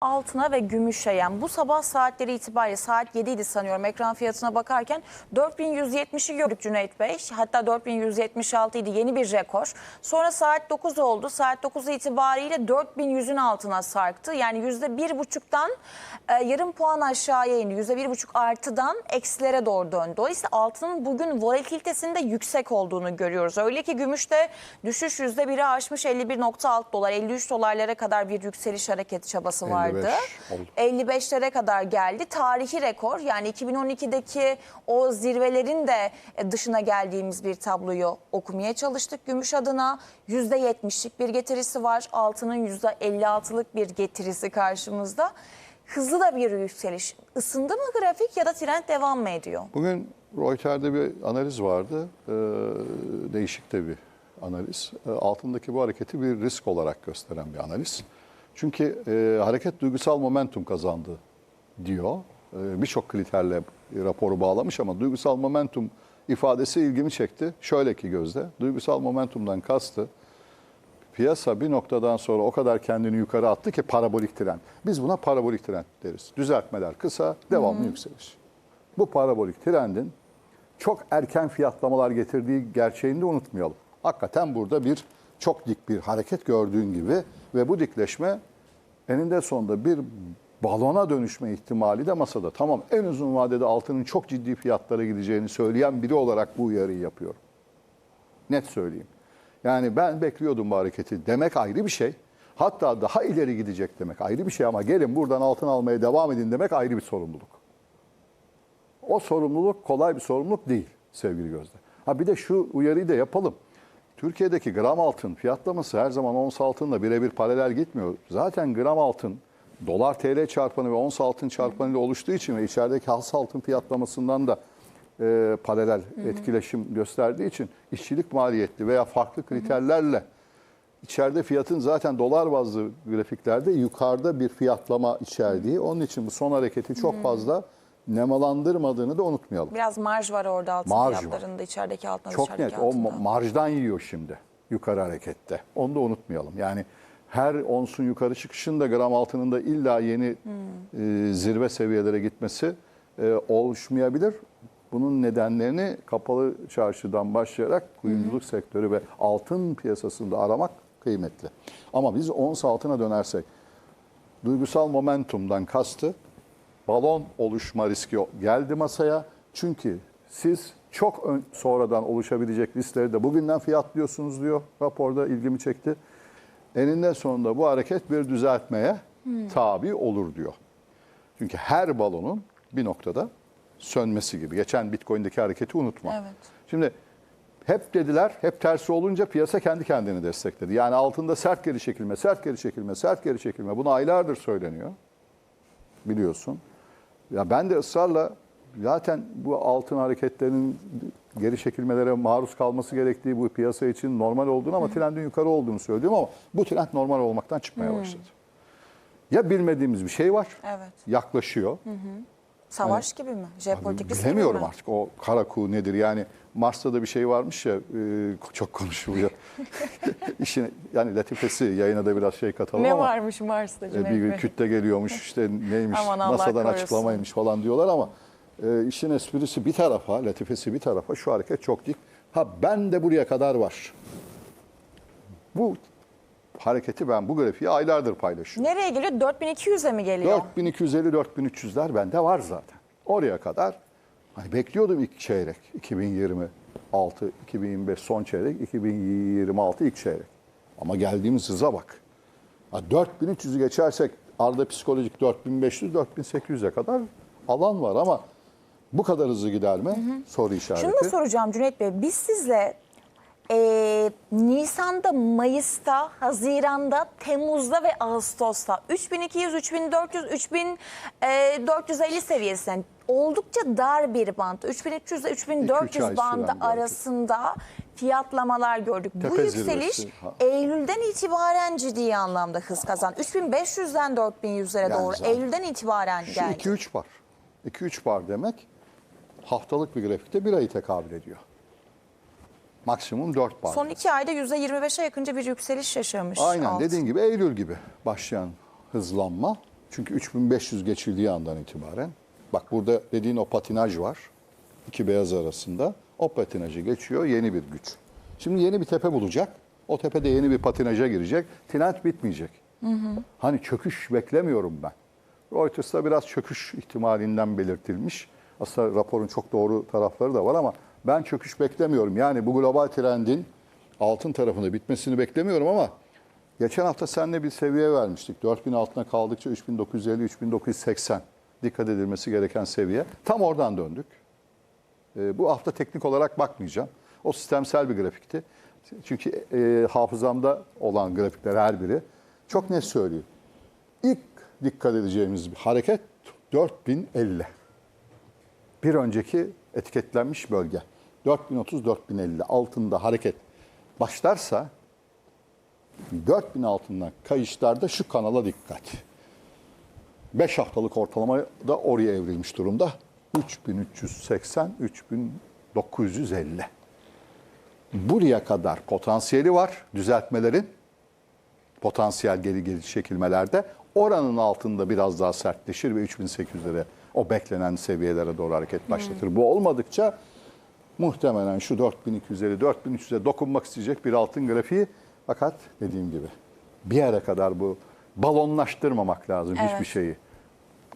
altına ve gümüşe yani bu sabah saatleri itibariyle saat 7 idi sanıyorum ekran fiyatına bakarken 4170'i gördük Cüneyt Bey. Hatta 4176 idi yeni bir rekor. Sonra saat 9 oldu. Saat 9 itibariyle 4100'ün altına sarktı. Yani %1,5'tan e, yarım puan aşağıya indi. %1,5 artıdan eksilere doğru döndü. Dolayısıyla altının bugün volatilitesinde yüksek olduğunu görüyoruz. Öyle ki gümüşte düşüş %1'i aşmış 51.6 dolar 53 dolarlara kadar bir yükseliş hareket çabası vardı. 55 oldu. 55'lere kadar geldi. Tarihi rekor yani 2012'deki o zirvelerin de dışına geldiğimiz bir tabloyu okumaya çalıştık. Gümüş adına %70'lik bir getirisi var. Altının %56'lık bir getirisi karşımızda. Hızlı da bir yükseliş. Isındı mı grafik ya da trend devam mı ediyor? Bugün Reuters'de bir analiz vardı. Ee, değişik de bir analiz. Ee, altındaki bu hareketi bir risk olarak gösteren bir analiz. Çünkü e, hareket duygusal momentum kazandı diyor. Ee, Birçok kriterle raporu bağlamış ama duygusal momentum ifadesi ilgimi çekti. Şöyle ki gözde, duygusal momentumdan kastı piyasa bir noktadan sonra o kadar kendini yukarı attı ki parabolik trend. Biz buna parabolik trend deriz. Düzeltmeler kısa, devamlı yükseliş. Bu parabolik trendin çok erken fiyatlamalar getirdiği gerçeğini de unutmayalım. Hakikaten burada bir çok dik bir hareket gördüğün gibi ve bu dikleşme eninde sonunda bir balona dönüşme ihtimali de masada. Tamam en uzun vadede altının çok ciddi fiyatlara gideceğini söyleyen biri olarak bu uyarıyı yapıyorum. Net söyleyeyim. Yani ben bekliyordum bu hareketi demek ayrı bir şey. Hatta daha ileri gidecek demek ayrı bir şey ama gelin buradan altın almaya devam edin demek ayrı bir sorumluluk. O sorumluluk kolay bir sorumluluk değil sevgili Gözde. Ha bir de şu uyarıyı da yapalım. Türkiye'deki gram altın fiyatlaması her zaman ons altınla birebir paralel gitmiyor. Zaten gram altın dolar TL çarpanı ve ons altın çarpanı ile oluştuğu için ve içerideki has altın fiyatlamasından da e, paralel etkileşim gösterdiği için işçilik maliyetli veya farklı kriterlerle içeride fiyatın zaten dolar bazlı grafiklerde yukarıda bir fiyatlama içerdiği. Onun için bu son hareketi çok fazla nemalandırmadığını da unutmayalım. Biraz marj var orada altın Marj var. fiyatlarında içerideki altına Çok dışarıdaki net. O altında. ma- marjdan yiyor şimdi yukarı harekette. Onu da unutmayalım. Yani her onsun yukarı çıkışında gram altının da illa yeni e, zirve seviyelere gitmesi e, oluşmayabilir. Bunun nedenlerini kapalı çarşıdan başlayarak kuyumculuk sektörü ve altın piyasasında aramak kıymetli. Ama biz ons altına dönersek duygusal momentumdan kastı balon oluşma riski geldi masaya. Çünkü siz çok ön- sonradan oluşabilecek riskleri de bugünden fiyatlıyorsunuz diyor. Raporda ilgimi çekti. Eninde sonunda bu hareket bir düzeltmeye tabi olur diyor. Çünkü her balonun bir noktada sönmesi gibi. Geçen Bitcoin'deki hareketi unutma. Evet. Şimdi hep dediler, hep tersi olunca piyasa kendi kendini destekledi. Yani altında sert geri çekilme, sert geri çekilme, sert geri çekilme. Bunu aylardır söyleniyor. Biliyorsun. Ya ben de ısrarla zaten bu altın hareketlerinin geri çekilmelere maruz kalması gerektiği bu piyasa için normal olduğunu ama trendin yukarı olduğunu söylüyorum ama bu trend normal olmaktan çıkmaya başladı. Ya bilmediğimiz bir şey var, Evet. yaklaşıyor. Savaş gibi mi? Jeopolitik risk gibi Bilemiyorum mi? artık o kara kuğu nedir yani Mars'ta da bir şey varmış ya e, çok konuşuluyor. İşin yani latifesi yayına da biraz şey katalım Ne ama varmış Mars'ta e, bir Bey? kütle geliyormuş işte neymiş NASA'dan korusun. açıklamaymış falan diyorlar ama e, işin esprisi bir tarafa latifesi bir tarafa şu hareket çok dik. Ha ben de buraya kadar var. Bu hareketi ben bu grafiği aylardır paylaşıyorum. Nereye geliyor? 4200'e mi geliyor? 4250-4300'ler bende var zaten. Oraya kadar hani bekliyordum ilk çeyrek 2026, 2025 son çeyrek, 2026 ilk çeyrek. Ama geldiğimiz hıza bak. Ha, 4300'ü geçersek arada psikolojik 4500-4800'e kadar alan var ama bu kadar hızlı gider mi? Soru işareti. Şunu da soracağım Cüneyt Bey. Biz sizle e, Nisan'da, Mayıs'ta, Haziran'da, Temmuz'da ve Ağustos'ta 3200, 3400, 3450 seviyesinden oldukça dar bir band. 3300 ile İki, üç 3400 ay bandı arasında fiyatlamalar gördük. Bu Tepe yükseliş zirvesi, ha. Eylül'den itibaren ciddi anlamda hız kazan. 3500'den 4100'lere Yani doğru zaten- Eylül'den itibaren Şu geldi. 2-3 bar. 2-3 bar demek haftalık bir grafikte bir ayı tekabül ediyor. Maksimum 4 bar. Son iki ayda %25'e yakınca bir yükseliş yaşamış. Aynen altın. dediğin gibi Eylül gibi başlayan hızlanma Çünkü 3500 geçildiği andan itibaren bak burada dediğin o patinaj var. iki beyaz arasında. O patinajı geçiyor yeni bir güç. Şimdi yeni bir tepe bulacak. O tepede yeni bir patinaja girecek. Trend bitmeyecek. Hani çöküş beklemiyorum ben. Reuters'ta biraz çöküş ihtimalinden belirtilmiş. Aslında raporun çok doğru tarafları da var ama ben çöküş beklemiyorum. Yani bu global trendin altın tarafında bitmesini beklemiyorum ama geçen hafta seninle bir seviye vermiştik. 4000 altına kaldıkça 3950-3980 dikkat edilmesi gereken seviye. Tam oradan döndük. Ee, bu hafta teknik olarak bakmayacağım. O sistemsel bir grafikti. Çünkü e, hafızamda olan grafikler her biri. Çok net söyleyeyim. İlk dikkat edeceğimiz bir hareket 4050. Bir önceki etiketlenmiş bölge. 4030-4050 altında hareket başlarsa 4000 altından kayışlarda şu kanala dikkat. 5 haftalık ortalama da oraya evrilmiş durumda. 3380, 3950. Buraya kadar potansiyeli var düzeltmelerin. Potansiyel geri geri çekilmelerde. Oranın altında biraz daha sertleşir ve 3800'lere o beklenen seviyelere doğru hareket başlatır. Bu olmadıkça muhtemelen şu 4250 4300'e dokunmak isteyecek bir altın grafiği fakat dediğim gibi bir yere kadar bu balonlaştırmamak lazım Evet. hiçbir şeyi.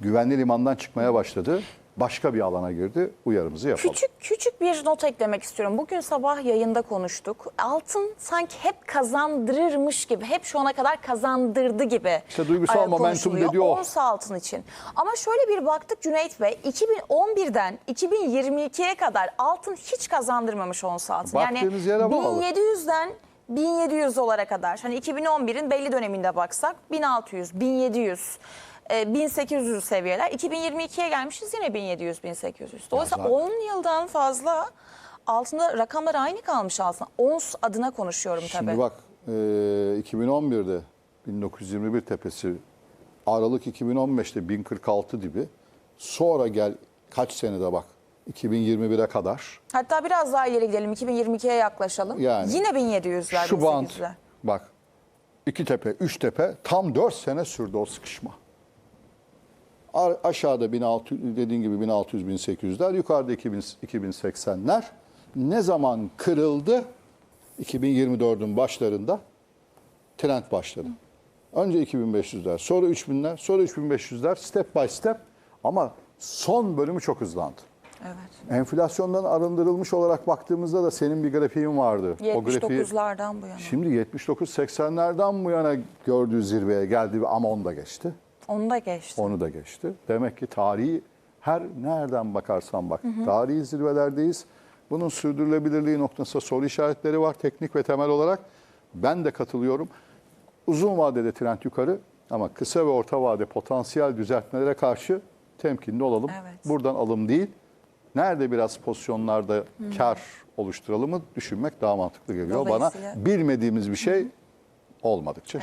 Güvenli limandan çıkmaya başladı. Başka bir alana girdi. Uyarımızı yapalım. Küçük küçük bir not eklemek istiyorum. Bugün sabah yayında konuştuk. Altın sanki hep kazandırırmış gibi, hep şu ana kadar kazandırdı gibi. İşte duygusal e, momentum dediği o. Ons altın için. Ama şöyle bir baktık Cüneyt Bey, 2011'den 2022'ye kadar altın hiç kazandırmamış ons altın. Baktığımız yere bağlı. 1700'den 1700 dolara kadar. Hani 2011'in belli döneminde baksak 1600, 1700, e, 1800 seviyeler. 2022'ye gelmişiz yine 1700, 1800. Dolayısıyla zaten- 10 yıldan fazla altında rakamlar aynı kalmış aslında. Ons adına konuşuyorum tabii. Şimdi bak e, 2011'de 1921 tepesi Aralık 2015'te 1046 dibi. Sonra gel kaç senede bak 2021'e kadar. Hatta biraz daha ileri gidelim 2022'ye yaklaşalım. Yani Yine 1700'ler, Şu band 1800'ler. bak iki tepe, üç tepe tam 4 sene sürdü o sıkışma. Aşağıda 1600 dediğin gibi 1600 1800'ler, yukarıda 2000 2080'ler. Ne zaman kırıldı? 2024'ün başlarında trend başladı. Önce 2500'ler, sonra 3000'ler, sonra 3500'ler step by step ama son bölümü çok hızlandı. Evet. Enflasyondan arındırılmış olarak baktığımızda da senin bir grafiğin vardı. O grafiği 79'lardan bu yana. Şimdi 79-80'lerden bu yana gördüğü zirveye geldi ama onu da geçti. Onu da geçti. Onu da geçti. Demek ki tarihi her nereden bakarsan bak tarihi zirvelerdeyiz. Bunun sürdürülebilirliği noktasında soru işaretleri var teknik ve temel olarak. Ben de katılıyorum. Uzun vadede trend yukarı ama kısa ve orta vade potansiyel düzeltmelere karşı temkinli olalım. Evet. Buradan alım değil. Nerede biraz pozisyonlarda kar oluşturalımı düşünmek daha mantıklı geliyor bana. Bilmediğimiz bir şey olmadıkça